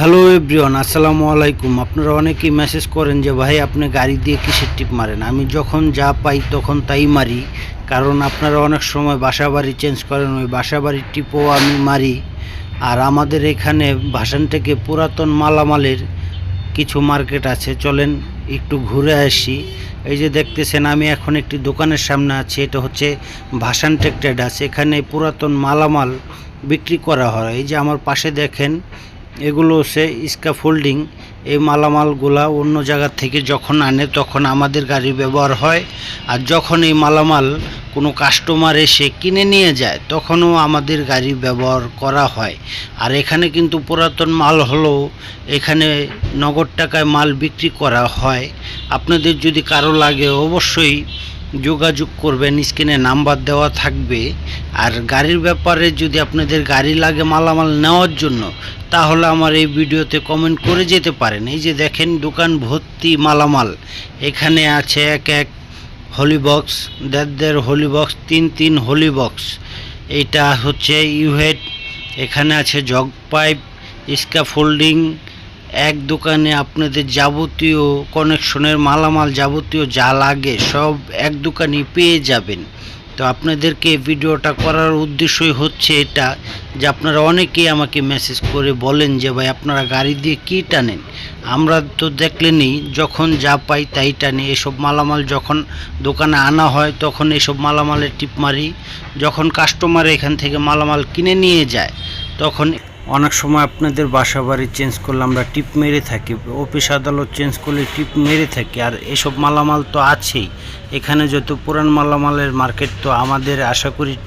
Hello everyone আসসালামু আলাইকুম। আপনারা অনেকেই মেসেজ করেন যে, ভাই, আপনি গাড়ি দিয়ে কিসের টিপ মারেন? আমি যখন যা পাই তখন তাই মারি। কারণ আপনারা অনেক সময় বাসা বাড়ি চেঞ্জ করেন, ওই বাসা বাড়ির টিপও আমি মারি। আর আমাদের এখানে ভাসান থেকে পুরাতন মালামালের কিছু মার্কেট আছে। চলেন একটু ঘুরে আসি। এই যে দেখতেছেন, আমি এখন একটি দোকানের সামনে আছি। এটা হচ্ছে ভাসান টেক ট্রেডার্স। এখানে পুরাতন মালামাল বিক্রি করা হয়। এই যে আমার পাশে দেখেন এগুলো হচ্ছে স্কাফোল্ডিং এই মালামালগুলা অন্য জায়গা থেকে যখন আনে তখন আমাদের গাড়ি ব্যবহার হয়। আর যখন এই মালামাল কোনো কাস্টমার এসে কিনে নিয়ে যায়, তখনও আমাদের গাড়ি ব্যবহার করা হয়। আর এখানে কিন্তু পুরাতন মাল হলেও এখানে নগদ টাকায় মাল বিক্রি করা হয়। আপনাদের যদি কারও লাগে অবশ্যই যোগাযোগ করবেন, স্ক্রিনে নাম্বার দেওয়া থাকবে। আর গাড়ির ব্যাপারে যদি আপনাদের গাড়ি লাগে মালামাল নেওয়ার জন্য, তাহলে আমার এই ভিডিওতে কমেন্ট করে যেতে পারেন। এই যে দেখেন, দোকান ভর্তি মালামাল। এখানে আছে এক এক হোলি বক্স, দেড় দেড় হোলি বক্স, তিন তিন হোলি বক্স। এইটা হচ্ছে ইউহেড, এখানে আছে জগ পাইপ, স্ক্যাফোল্ডিং এক দোকানে আপনাদের যাবতীয় কানেকশনের মালামাল যাবতীয় যা লাগে সব এক দোকানেই পেয়ে যাবেন। তো আপনাদেরকে ভিডিওটা করার উদ্দেশ্যই হচ্ছে এটা যে আপনারা অনেকেই আমাকে মেসেজ করে বলেন যে, ভাই, আপনারা গাড়ি দিয়ে কী টানেন? আমরা তো দেখলেনই যখন যা পাই তাই টানি। এসব মালামাল যখন দোকানে আনা হয় তখন এসব মালামালের টিপ মারি। যখন কাস্টমার এখান থেকে মালামাল কিনে নিয়ে যায়, তখন অনেক সময় আপনাদের বাসা বাড়ি চেঞ্জ করলে আমরা টিপ মেরে থাকি অফিস আদালত চেঞ্জ করলে টিপ মেরে থাকি, আর এসব মালামাল তো আছেই। এখানে যত পুরান মালামালের মার্কেট তো আমাদের আশা করি টিপ